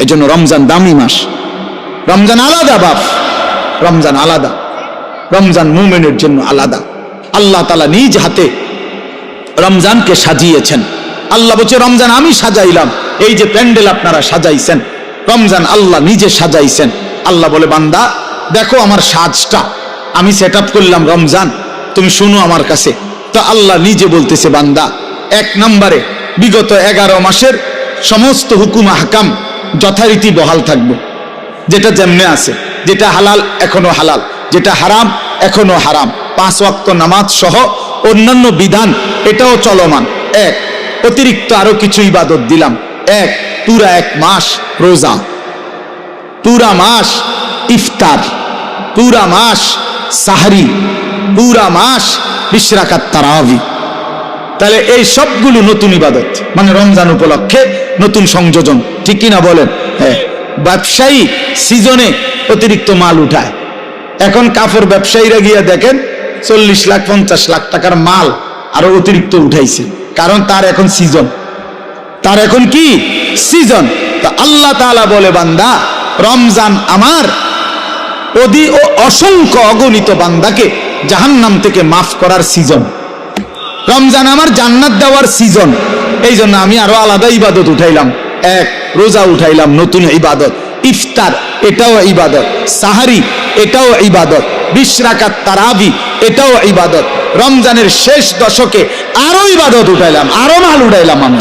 এজন্য রমজান দামি মাস। রমজান আলাদা বাপ। রমজান আলাদা। রমজান মুমেনের জন্য আলাদা। আল্লাহ তালা নিজ হাতে রমজানকে সাজিয়েছেন। আল্লাহ বলছে, রমজান আমি সাজাইলাম। এই যে প্যান্ডেল আপনারা সাজাইছেন, রমজান আল্লাহ নিজে সাজাইছেন। আল্লাহ বলে, বান্দা, দেখো আমার সাজটা। আমি সেট করলাম রমজান। তুমি শুনো আমার কাছে। তো আল্লাহ নিজে বলতেছে, বান্দা, এক নম্বরে বিগত এগারো মাসের সমস্ত হুকুম হাকাম যথারীতি বহাল থাকবে। যেটা যেমনে আছে, যেটা হালাল এখনও হালাল, যেটা হারাম এখনও হারাম। পাঁচ ওয়াক্ত নামাজ সহ অন্যান্য বিধান, এটাও চলমান। এক, অতিরিক্ত আরও কিছু ইবাদত দিলাম। এক পুরা এক মাস রোজা। পুরা মাস ইফতার। পুরা মাস সাহারি। পুরা মাস বিশরাকাত তারাবি তাহলে এই সবগুলো নতুন ইবাদত মানে রমজান উপলক্ষে নতুন সংযোজন, ঠিক কিনা বলেন? হ্যাঁ। ব্যবসায়ী সিজনে অতিরিক্ত মাল উঠায়। এখন কাপড় ব্যবসায়ীরা গিয়ে দেখেন, চল্লিশ লাখ, পঞ্চাশ লাখ টাকার মাল আরও অতিরিক্ত উঠাইছে, কারণ তার এখন সিজন। তার এখন কি? সিজন। তা আল্লাহ তাআলা বলে, বান্দা, রমজান আমার অধি ও অসংখ্য অগণিত বান্দাকে জাহান্নাম থেকে মাফ করার সিজন। রমজান আমার জান্নাত দেওয়ার সিজন এই জন্য আমি আরও আলাদা ইবাদত উঠাইলাম। এক, রোজা উঠাইলাম নতুন ইবাদত। ইফতার, এটাও ইবাদত। সাহারি, এটাও ইবাদত। বিশ্রাকাত তারাবি, এটাও ইবাদত। রমজানের শেষ দশকে আরও ইবাদত উঠাইলাম, আরও মাল উঠাইলাম আমি।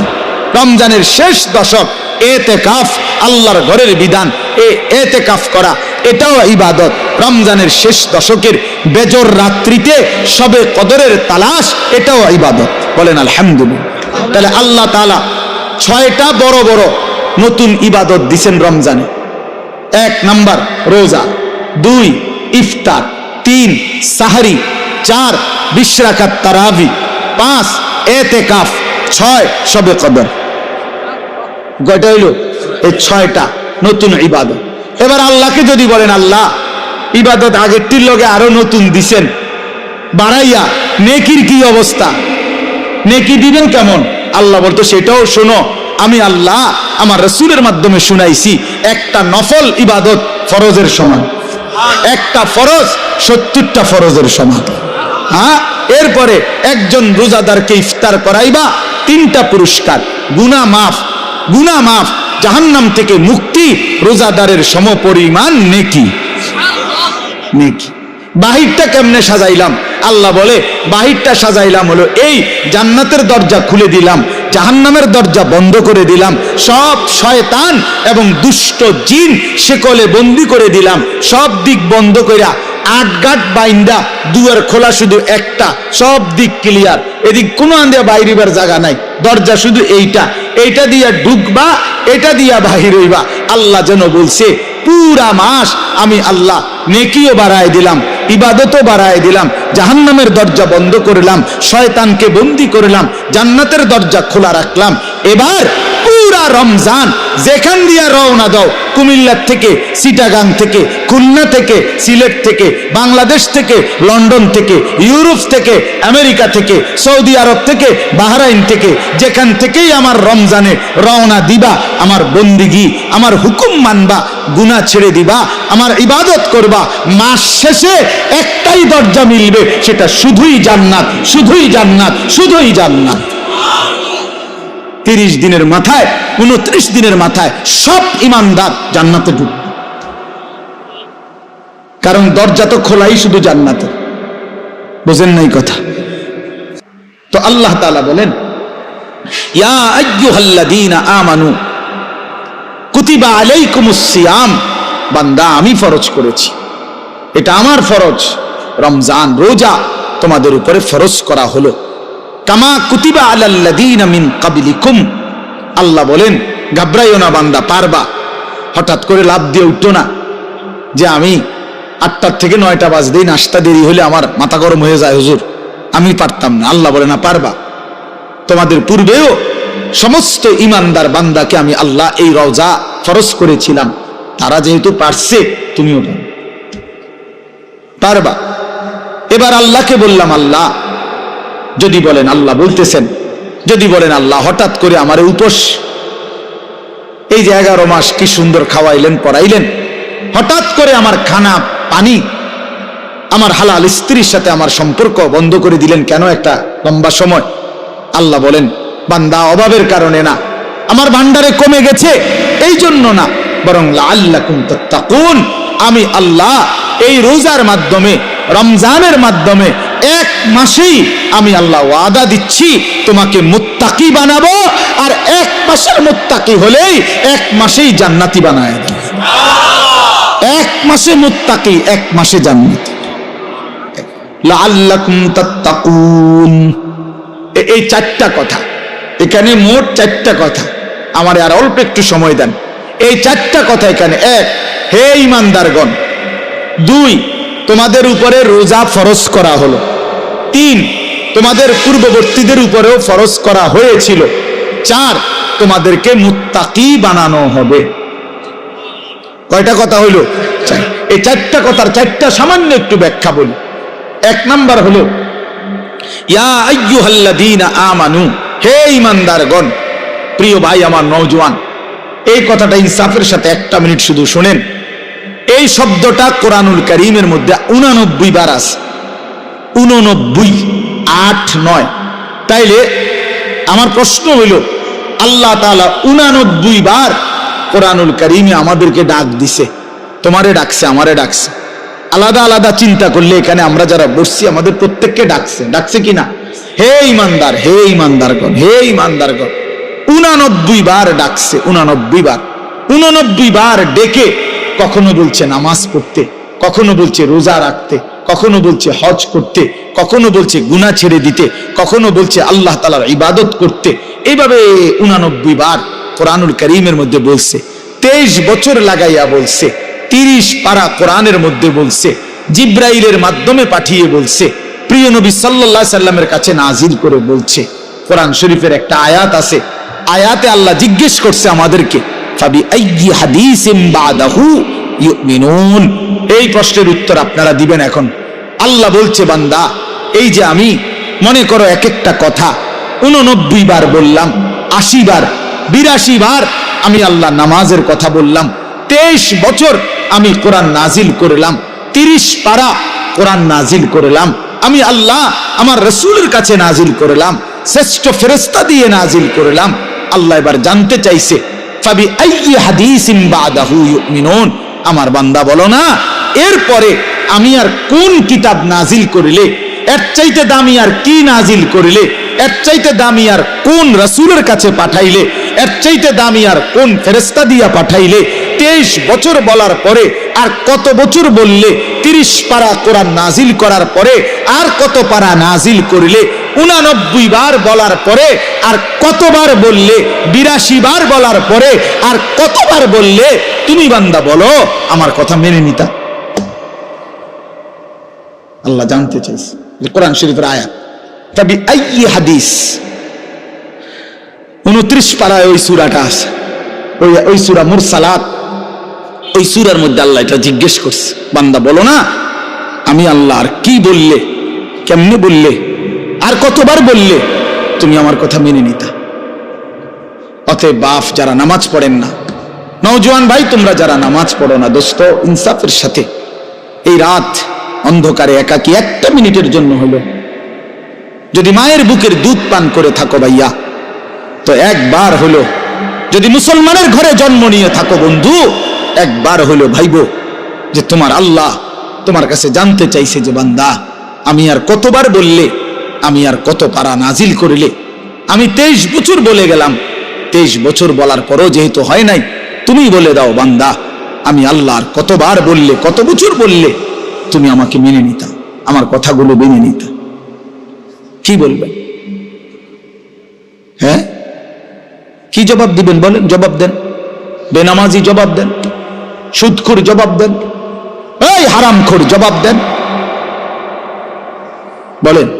রমজানের শেষ দশক এতে কাফ আল্লাহর ঘরের বিধান, এ এতে কাফ করা, এটাও ইবাদত। রমজানের শেষ দশকের বেজর রাত্রিতে সবে কদরের তালাশ, এটাও ইবাদত। বলেন, আলহামদুলিল্লাহ। তাহলে আল্লাহ তালা ছয়টা বড় বড় নতুন ইবাদত দিছেন রমজানে। এক নাম্বার, রোজা। দুই, ইফতার। তিন, সাহারি। চার, বিশ্রাকাত তারাবি। পাঁচ এতে কাফ ছয়, সবে কদর। কয়টা হইল? এই ছয়টা নতুন ইবাদত। এবার আল্লাহকে যদি বলেন, আল্লাহ ইবাদত আগেরটির লগে আরও নতুন দিছেন। বাড়াইয়া, নেকির কি অবস্থা? নেকি দিবেন কেমন? আল্লাহ বলতো, সেটাও শোনো, আমি আল্লাহ আমার রসুলের মাধ্যমে শুনাইছি, একটা নফল ইবাদত ফরজের সমান। একটা ফরজ, সত্তরটা ফরজের সমান। হ্যাঁ? এরপরে একজন রোজাদারকে ইফতার করাইবা, তিনটা পুরস্কার। গুনা মাফ গুনা মাফ, জাহান্নাম থেকে মুক্তি, রোজাদারের সমপরিমাণ নেকি। নেকি বাহিরটা কেমনে সাজাইলাম? আল্লাহ বলে, বাহিরটা সাজাইলাম হলো এই জান্নাতের দরজা খুলে দিলাম, জাহান্নামের দরজা বন্ধ করে দিলাম, সব শয়তান এবং দুষ্ট জিন সেকলে বন্দি করে দিলাম, সব দিক বন্ধ কইরা আট গাট বাইন্দা দুয়ার খোলা শুধু একটা, সব দিক ক্লিয়ার এদিক কোনো আন্দিয়া বাইরিবার জায়গা নাই, দরজা শুধু এইটা। এইটা দিয়া ঢুকবা, এটা দিয়া বাহির হইবা। আল্লাহ যেন বলছে পুরা মাস আমি আল্লাহ নেকিও বাড়ায় দিলাম, ইবাদতও বাড়ায় দিলাম, জাহান্নামের দরজা বন্ধ করলাম, শয়তানকে বন্দি করলাম, জান্নাতের দরজা খোলা রাখলাম এবার পুরা রমজান যেখান দিয়া রওনা দাও, কুমিল্লার থেকে সিটাগাং থেকে, খুলনা থেকে, সিলেট থেকে, বাংলাদেশ থেকে, লন্ডন থেকে, ইউরোপ থেকে, আমেরিকা থেকে, সৌদি আরব থেকে, বাহরাইন থেকে, যেখান থেকেই আমার রমজানে রওনা দিবা, আমার বন্দিগি, আমার হুকুম মানবা গুনা ছেড়ে দিবা, আমার ইবাদত করবা, মাস শেষে একটাই দরজা মিলবে, সেটা শুধুই জান্নাত শুধুই জান্নাত শুধুই জান্নাত। তিরিশ দিনের মাথায়, উনত্রিশ দিনের মাথায় সব ইমানদার জান্নাতে ঢুকবে। কারণ দরজা তো খোলাই শুধু জান্নাতে। বোঝেন নাই কথা? তো আল্লাহ তাআলা বলেন বান্দা, আমি ফরজ করেছি। এটা আমার ফরজ। রমজান রোজা তোমাদের উপরে ফরজ করা হলো। কামা কুতিবা আলাল্লাযীনা মিন ক্বাবলিকুম। আল্লাহ বলেন, ঘাবড়াইও না বান্দা, পারবা। হঠাৎ করে লাভ দিয়ে উঠতো না। যে আমি আটটার থেকে নয়টা বাজতেই নাস্তা দেরি হলে আমার মাথা গরম হয়ে যায়, হুজুর। আমি পারতাম না। আল্লাহ বলে, না, পারবা। তোমাদের পূর্বেও সমস্ত ইমানদার বান্দাকে আমি আল্লাহ এই রওজা ফরজ করেছিলাম। তারা যেহেতু পারছে, তুমিও পারবা। এবার আল্লাহকে বললাম, আল্লাহ যদি বলেন আল্লাহ বলতেছেন, যদি বলেন আল্লাহ হঠাৎ করে আমার উপোস। এই যে এগারো মাস কি সুন্দর খাওয়াইলেন, পড়াইলেন, হঠাৎ করে আমার খানা, পানি, আমার হালাল স্ত্রীর সাথে আমার সম্পর্ক বন্ধ করে দিলেন কেন একটা লম্বা সময়? আল্লাহ বলেন, বান্দা অভাবের কারণে না, আমার ভান্ডারে কমে গেছে, এই জন্য না, বরং আল্লাহ আমি আল্লাহ এই রোজার মাধ্যমে, রমজানের মাধ্যমে এক মাসেই আমি আল্লাহ ওয়াদা দিচ্ছি, তোমাকে মুত্তাকি বানাবো, আর এক মাসের মুত্তাকি হলেই এক মাসেই জান্নাতি বানায় দেব। এক মাসে মুত্তাকি, এক মাসে জান্নাতি। লাআল্লাকুম তাত্তাকুন। এই চারটা কথা। এখানে মোট চারটা কথা। আমার আর অল্প একটু সময় দেন। এই চারটা কথা এখানে। এক, হে ইমানদারগণ। দুই তোমাদের উপরে রোজা ফরজ করা হলো। তিন, তোমাদের পূর্ববর্তীদের উপরেও ফরজ করা হয়েছিল। চার, তোমাদেরকে মুত্তাকি বানানো হবে। কয়টা কথা হইল। এই চারটা কথার চারটা সামান্য একটু ব্যাখ্যা বলি। এক নাম্বার হলো আমানু, হে ঈমানদারগণ, প্রিয় ভাই আমার নওজোয়ান, এই কথাটা ইনসাফের সাথে একটা মিনিট শুধু শুনেন। এই শব্দটা কোরআনুল কারীমের মধ্যে উনানব্বই বার আছে। উননব্বই, আট, নয়। তাইলে আমার প্রশ্ন হইল, আল্লাহ তাআলা উনানব্বই বার কোরআনুল কারীমে আমাদেরকে ডাক দিছে। তোমারে ডাকছে, আমারে ডাকছে। আলাদা আলাদা চিন্তা করলে এখানে আমরা যারা বসছি, আমাদের প্রত্যেককে ডাকছে। ডাকছে কিনা? হে ইমানদার, হে ইমানদারগণ হে ইমানদারগণ উনানব্বই বার ডাকছে, উনানব্বই বার। উনানব্বই বার ডেকে কখনো বলছে নামাজ পড়তে, কখনো বলছে রোজা রাখতে, কখনো বলছে হজ করতে, কখনো বলছে গুনাহ ছেড়ে দিতে, কখনো বলছে আল্লাহ তালার ইবাদত করতে। এইভাবে উনানব্বই বার কোরআনুল করিমের মধ্যে বলছে, তেইশ বছর লাগাইয়া বলছে, তিরিশ পারা কোরআনের মধ্যে বলছে, জিব্রাইলের মাধ্যমে পাঠিয়ে বলছে, প্রিয় নবী সাল্লাহ সাল্লামের কাছে নাজিল করে বলছে, কোরআন শরীফের একটা আয়াত আছে, আয়াতে আল্লাহ জিজ্ঞেস করছে আমাদেরকে এই প্রশ্নের উত্তর আপনারা দিবেন এখন। আল্লাহ বলছে, বান্দা, এই যে আমি, মনে করো এক একটা কথা, উননব্বই বার বললাম, আশি বার, বিরাশি বার আমি আল্লাহ নামাজের কথা বললাম, তেইশ বছর আমি কোরআন নাজিল করলাম, তিরিশ পারা কোরআন নাজিল করলাম, আমি আল্লাহ আমার রসুলের কাছে নাজিল করলাম, শ্রেষ্ঠ ফেরেস্তা দিয়ে নাজিল করলাম, আল্লাহ এবার জানতে চাইছে আমার বান্দা বলো না, এরপরে আমি আর কোন কিতাব নাজিল করিলে, এর চাইতে দামি আর কি নাজিল করিলে, এর চাইতে দামি আর কোন রসুলের কাছে পাঠাইলে, এর চাইতে দামি আর কোন ফেরেস্তা দিয়া পাঠাইলে, তেইশ বছর বলার পরে আর কত বছর বললে, তিরিশ পারা কোরআন নাজিল করার পরে আর কত পারা নাজিল করিলে উনানব্বই বার বলার পরে আর কতবার বললে, বিরাশি বার বলার পরে আর কতবার বললে, তুমি বান্দা বলো, আমার কথা মেনে নিতা। আল্লাহ জানতে চাইছে কোরআন শরীফের আয়াত তবে আই হাদিস? উনত্রিশ পাড়ায় ওই সুরাটা আছে। ওই ওই সুরা মুরসালাত। ওই সুরার মধ্যে আল্লাহ এটা জিজ্ঞেস করছে, বান্দা বলো না, আমি আল্লাহ আর কি বললে, কেমনে বললে? আর কতবার বললে, তুমি আমার কথা মেনে নিতা? অতএব বাপ, যারা নামাজ পড়েন না, নওজোয়ান ভাই, তোমরা যারা নামাজ পড়ো না, দোস্ত, ইনসাফের সাথে। এই রাত অন্ধকারে একাকি একটা মিনিটের জন্য হলো। যদি মায়ের বুকের দুধ পান করে থাকো ভাইয়া, তো একবার হলো। যদি মুসলমানের ঘরে জন্ম নিয়ে থাকো বন্ধু, একবার হলো ভাইব যে তোমার আল্লাহ তোমার কাছে জানতে চাইছে যে বান্দা, আমি আর কতবার বললে আমি আর কত পারা নাজিল করিলে? আমি তেইশ বছর বলে গেলাম। তেইশ বছর বলার পরও যেহেতু হয় নাই, তুমি বলে দাও বান্দা, আমি আল্লাহ আর কতবার বললে, কত বছর বললে, তুমি আমাকে মেনে নিতা, আমার কথাগুলো মেনে নিতা। কি বলবেন হ্যাঁ? কি জবাব দিবেন বলেন, জবাব দেন। বেনামাজি জবাব দেন। সুদখুর জবাব দেন। এই হারামখোর জবাব দেন। বলেন।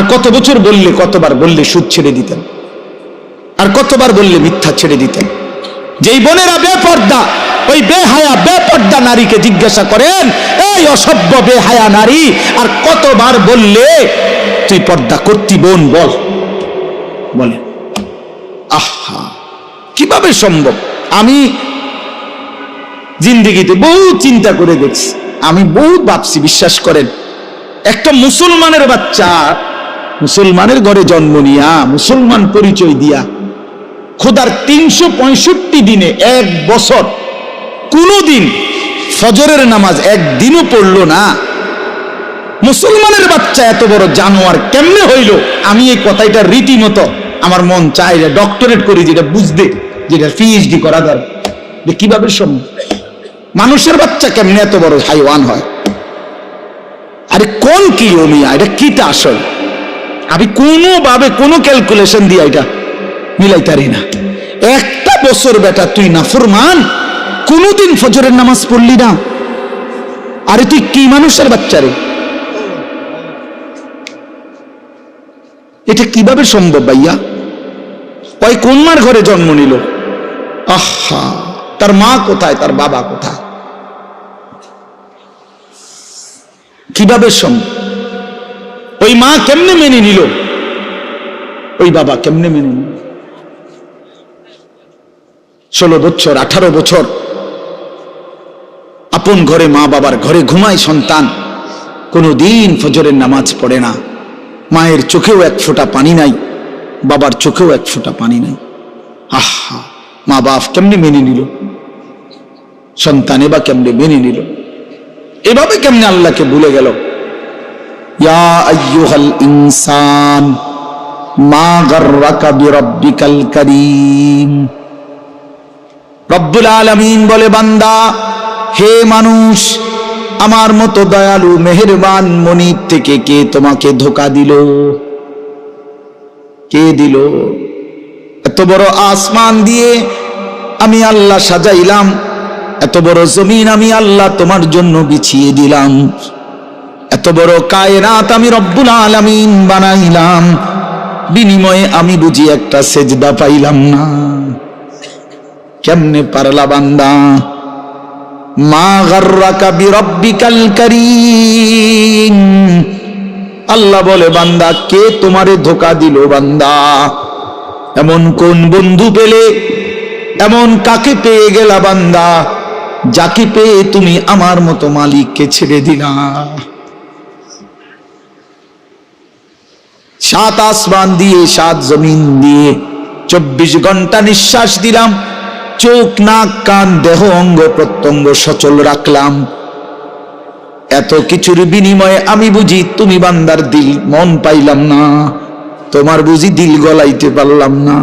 আর কত বছর বললে, কতবার বললে সুদ ছেড়ে দিতেন? আর কতবার বললে মিথ্যা ছেড়ে দিতেন? যেই বোনেরা বেপর্দা, ওই বেহায়া, বেপর্দা নারীকে জিজ্ঞাসা করেন, এই অসভ্য, বেহায়া নারী, আর কতবার বললে তুই পর্দা করতি বোন, বল। বলে, আহা, কীভাবে সম্ভব? আমি জিন্দিগিতে বহু চিন্তা করে দেখছি। আমি বহুত ভাবছি, বিশ্বাস করেন। একটা মুসলমানের বাচ্চা মুসলমানের ঘরে জন্ম নিয়া, মুসলমান পরিচয় দিয়া, খোদার তিনশো পঁয়ষট্টি দিনে এক বছর কোনোদিন ফজরের নামাজ একদিনও পড়ল না। মুসলমানের বাচ্চা এত বড় জানোয়ার কেমনে হইল? আমি এই কথাটা রীতিমতো আমার মন চাই যে ডক্টরেট করি, যেটা বুঝতে, যেটা পিএইচডি করা দরকার। যে কীভাবে সম্ভব? মানুষের বাচ্চা কেমনে এত বড় হাইওয়ান হয়? আরে কোন কি ওমিয়া এটা কিটা আসল? আমি কোনোভাবে কোনো ক্যালকুলেশন দিয়ে এটা মিলাইতারি না। একটা বছর বেটা তুই না কোনোদিন ফজরের নামাজ পড়লি না। আরে তুই কি মানুষের বাচ্চা রে? এটা কীভাবে সম্ভব ভাইয়া? ওই কোন মার ঘরে জন্ম নিল। আহা, তার মা কোথায়, তার বাবা কোথায়? কীভাবে সম্ভব? ওই মা কেমনে মেনে নিল? ওই বাবা কেমনে মেনে নিল? ষোলো বছর, আঠারো বছর, আপন ঘরে মা বাবার ঘরে ঘুমায় সন্তান। কোনো দিন ফজরের নামাজ পড়ে না। মায়ের চোখেও এক ফোঁটা পানি নাই, বাবার চোখেও এক ফোঁটা পানি নাই। আহা, মা বাপ কেমনে মেনে নিল? সন্তানে বা কেমনে মেনে নিল? এভাবে কেমনে আল্লাহকে ভুলে গেল? মা কারীম বলে, বান্দা, হে মানুষ, আমার মতো দয়ালু, মেহেরবান মনিব থেকে কে তোমাকে ধোকা দিল? কে দিল? এত বড় আসমান দিয়ে আমি আল্লাহ সাজাইলাম, এত বড় জমিন আমি আল্লাহ তোমার জন্য বিছিয়ে দিলাম। এত বড় কায়রাত আমি রব্বুল আলামিন বানাইলাম। বিনিময়ে আমি বুঝি একটা সেজদা পাইলাম না। কেমনে পারলা বান্দা? মা গার্রাকা বিরব্বিকাল কারীম। আল্লাহ বলে, বান্দা, কে তোমারে ধোকা দিল বান্দা? এমন কোন বন্ধু পেলে? এমন কাকে পেয়ে গেলা বান্দা? যাকে পেয়ে তুমি আমার মতো মালিককে ছেড়ে দিলা? সাত আসমান দিয়ে, সাত জমিন দিয়ে চব্বিশ ঘণ্টা নিঃশ্বাস দিলাম। চোখ, নাক, কান, দেহ, অঙ্গ, প্রত্যঙ্গ সচল রাখলাম। এত কিছুর বিনিময়ে আমি বুঝি তুমি বান্দার দিল, মন পাইলাম না। তোমার বুঝি দিল গলাইতে পারলাম না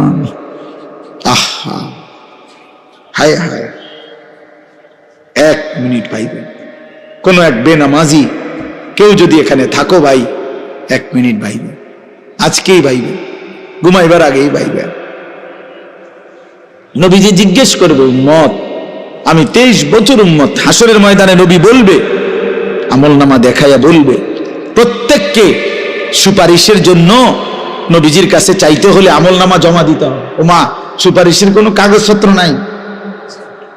আহা, হায় হায়। এক মিনিট পাইবেন কোনো এক বেনামাজি, কেউ যদি এখানে থাকো ভাই, এক মিনিট ভাইবে। আজকেই ভাইবে ঘুমাইবার আগেই ভাইবে নবীজি জিজ্ঞেস করবে, উম্মত, আমি তেইশ বছর উম্মত হাসরের ময়দানে নবী বলবে আমল নামা দেখাইয়া বলবে, প্রত্যেককে সুপারিশের জন্য নবীজির কাছে চাইতে হলে আমল নামা জমা দিতে হবে। ও মা সুপারিশের কোনো কাগজপত্র নাই?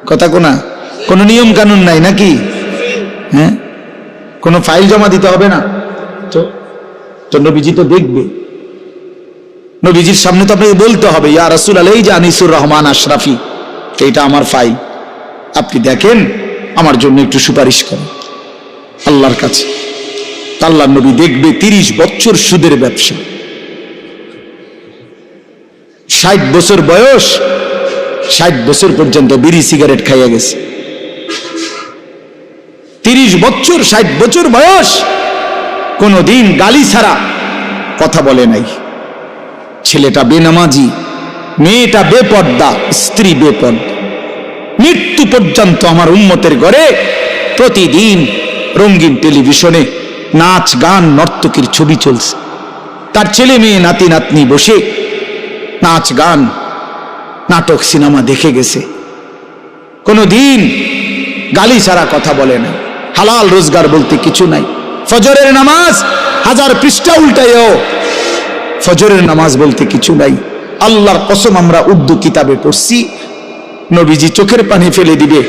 কথা কোনা কোনো নিয়ম কানুন নাই নাকি? হ্যাঁ? কোনো ফাইল জমা দিতে হবে না? তো তো নবীজি তো দেখবে। নবীজির সামনে তো আপনাকে বলতে হবে, ইয়া রাসুল আলাই যে আনিসুর রহমান আশরাফি। এইটা আমার ফাইল। আপনি দেখেন, আমার জন্য একটু সুপারিশ করেন। আল্লাহর কাছে। আল্লাহ নবী দেখবে তিরিশ বছর সুদের ব্যবসা। ষাট বছর বয়স, ষাট বছর পর্যন্ত বিড়ি সিগারেট খাইয়া গেছে। তিরিশ বছর, ষাট বছর বয়স, কোনদিন গালি ছাড়া কথা বলে নাই। ছেলেটা বেনামাজি, মেয়েটা বেপর্দা, স্ত্রী বেপর্দা মৃত্যু পর্যন্ত আমার উন্মতের ঘরে প্রতিদিন রঙিন টেলিভিশনে নাচ, গান, নর্তকীর ছবি চলছে। তার ছেলে মেয়ে, নাতি, নাতনি বসে নাচ, গান, নাটক, সিনেমা দেখে গেছে। কোনো দিন গালি ছাড়া কথা বলে না। হালাল রোজগার বলতে কিছু নাই। ফজরের নামাজ হাজার পৃষ্ঠা উল্টাইও ফজরের নামাজ বলতে কিছু নাই। আল্লাহর কসম আমরা উর্দু কিতাবে পড়ছি। নবীজি চোখের পানি ফেলে দিবে।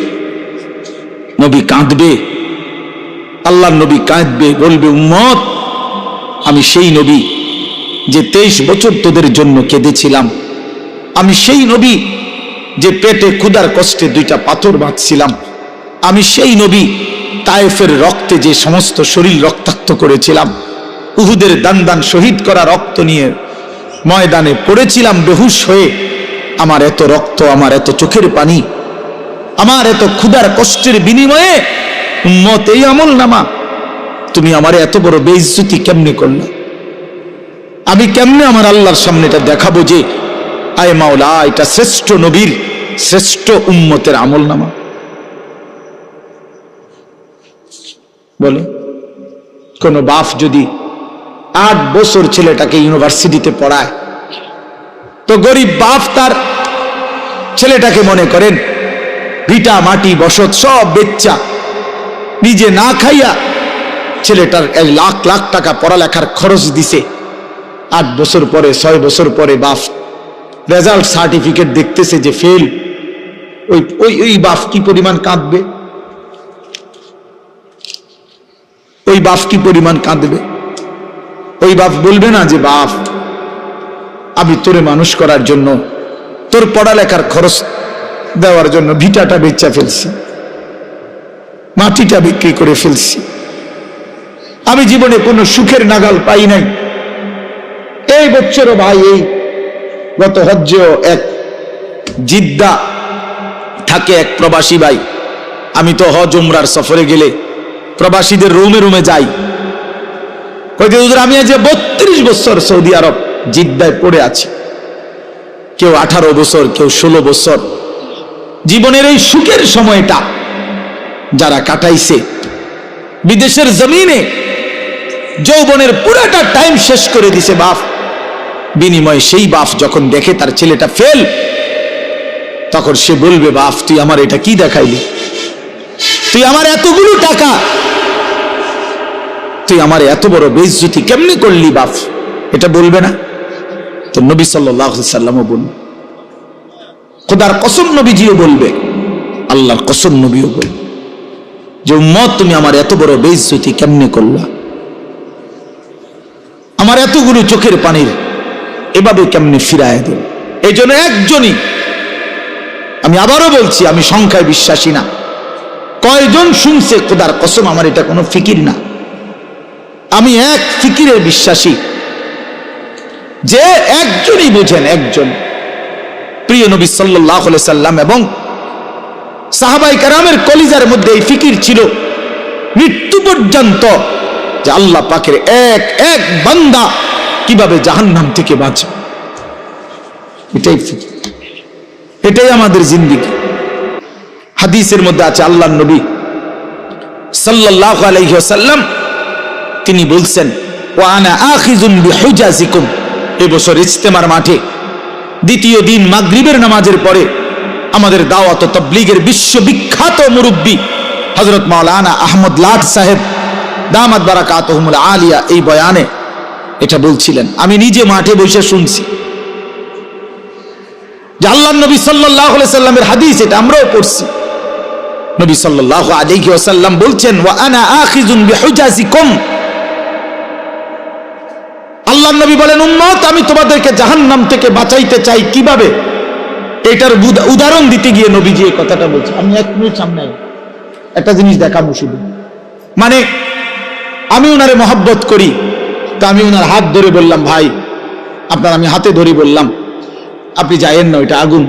নবী কাঁদবে। আল্লাহ নবী কাঁদবে, বলবে, উম্মত, আমি সেই নবী যে তেইশ বছর তোদের জন্য কেঁদেছিলাম। আমি সেই নবী যে পেটে ক্ষুদার কষ্টে দুইটা পাথর বাঁধছিলাম। আমি সেই নবী তায়েফের রক্তে যে সমস্ত শরীর রক্তাক্ত করেছিলাম। উহুদের দান দান শহীদ করা রক্ত নিয়ে ময়দানে পড়েছিলাম বেহুশ হয়ে। আমার এত রক্ত, আমার এত চোখের পানি, আমার এত ক্ষুধার কষ্টের বিনিময়ে উম্মত, এই আমল নামা। তুমি আমার এত বড় বেইজ্জতি কেমনে করলে? আমি কেমনে আমার আল্লাহর সামনে এটা দেখাবো যে, আয় মাওলা, এটা শ্রেষ্ঠ নবীর, শ্রেষ্ঠ উম্মতের আমল নামা। বলো, কোন বাপ যদি আট বছর ছেলেটাকে ইউনিভার্সিটিতে পড়ায়। তো গরিব বাপ তার ছেলেটাকে মনে করেন, ভিটা, মাটি, বসত, সব বেচ্চা। নিজে না খাইয়া ছেলেটার এক লাখ লাখ টাকা পড়ালেখার খরচ দিছে। আট বছর পরে, ছয় বছর পরে বাপ রেজাল্ট সার্টিফিকেট দেখতেছে যে ফেল। ওই ওই ওই বাপ কি পরিমাণ কাঁদবে? ওই বাপ কি পরিমাণ কাঁদবে? ওই বাপ বলবে না যে, বাপ, আমি তোরে মানুষ করার জন্য, তোর পড়ালেখার খরচ দেওয়ার জন্য ভিটাটা বেচা ফেলছি, মাটিটা বিক্রি করে ফেলছি। আমি জীবনে কোনো সুখের নাগাল পাই নাই। এই বছরও ভাই, এই গত হজ্জ এক জিদ্দা থাকে এক প্রবাসী ভাই। আমি তো হজ, উমরার সফরে গেলে প্রবাসীদের রুমে রুমে যাই। কইতে হুজুর, আমি আজ বত্রিশ বছর সৌদি আরব জিদ্দায় পড়ে আছি। কেউ আঠারো বছর, কেউ ষোলো বছর। জীবনের এই সুখের সময়টা যারা কাটাইছে, বিদেশের জমিনে যৌবনের পুরাটা টাইম শেষ করে দিছে বাপ। বিনিময়ে সেই বাপ যখন দেখে তার ছেলেটা ফেল তখন সে বলবে, বাপ, তুই আমার এটা কি দেখাইলি? তুই আমার এতগুলো টাকা তুই আমার এত বড় বেজ্জতি কেমনি করলি বাপ? এটা বলবে না? তো নবী সাল্লামও বলবে। খোদার কসম নবীজিও বলবে। আল্লাহর কসম নবীও বলবে। যে উম্মত, তুমি আমার এত বড় বেজ্জতি কেমনে করলা? আমার এতগুলো চোখের পানির এভাবে কেমনে ফিরায় দেব এই জন্য একজনই, আমি আবারও বলছি, আমি সংখ্যায় বিশ্বাসী না। কয়জন শুনছে খোদার কসম, আমার এটা কোনো ফিকির না। আমি এক ফিকিরের বিশ্বাসী। যে একজনই বুঝেন একজন। প্রিয় নবী সাল্লাহ সাল্লাম এবং সাহাবাই কারামের কলিজার মধ্যে এই ফিকির ছিল মৃত্যু পর্যন্ত যে আল্লাহ পাকের এক এক বান্দা কীভাবে জাহান্নাম থেকে বাঁচে। এটাই ফিকির। এটাই আমাদের জিন্দিগি। হাদিসের মধ্যে আছে আল্লাহ নবী সাল্লাহ আলাইসাল্লাম তিনি বলছেন, ওয়ানা বিহুজাজিকুম। এবছর ইজতেমার মাঠে দ্বিতীয় দিন মাগরিবের নামাজের পরে আমাদের দাওয়াত তবলিগের বিশ্ববিখ্যাত মুরব্বী হজরত মাওলানা আহমদ লাট সাহেব দামাত বারাকাতহমুল আলিয়া এই বয়ানে এটা বলছিলেন। আমি নিজে মাঠে বসে শুনছি। যে আল্লাহ নবী সাল্লাহ সাল্লামের হাদিস এটা আমরাও পড়ছি। নবী সাল্লাহ আলাইহি ওয়াসাল্লাম বলছেন, ওয়া আনা আখিজুন বিহুজাজিকুম। আল্লাহ নবী বলেন, উম্মত, আমি তোমাদেরকে জাহান্নাম থেকে বাঁচাইতে চাই কীভাবে? এটার উদাহরণ দিতে গিয়ে নবীজি এই কথাটা বলছে আমি এক মিনিট সামনে একটা জিনিস দেখাবো শুধু। মানে আমি ওনারে মহাব্বত করি, তা আমি ওনার হাত ধরে বললাম, ভাই, আপনার আমি হাতে ধরে বললাম, আপনি যায়েন না, ওইটা আগুন।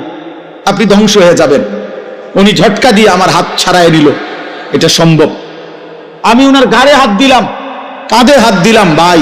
আপনি ধ্বংস হয়ে যাবেন। উনি ঝটকা দিয়ে আমার হাত ছাড়াই দিল এটা সম্ভব। আমি ওনার গাড়ে হাত দিলাম, কাঁধে হাত দিলাম, ভাই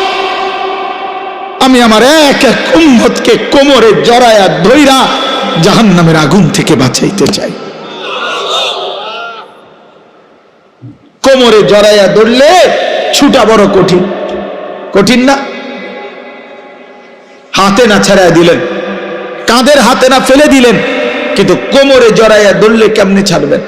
আমি আমার এক এক উম্মতকে কোমরে জড়ায়া ধৈরা জাহান্নামের আগুন থেকে বাঁচাইতে চাই। কোমরে জড়াইয়া ধরলে ছুটা বড় কঠিন। কঠিন না? হাতে না ছাড়াই দিলেন। কাঁধের হাতে না ফেলে দিলেন। কিন্তু কোমরে জড়াইয়া ধরলে কেমনে ছাড়বেন?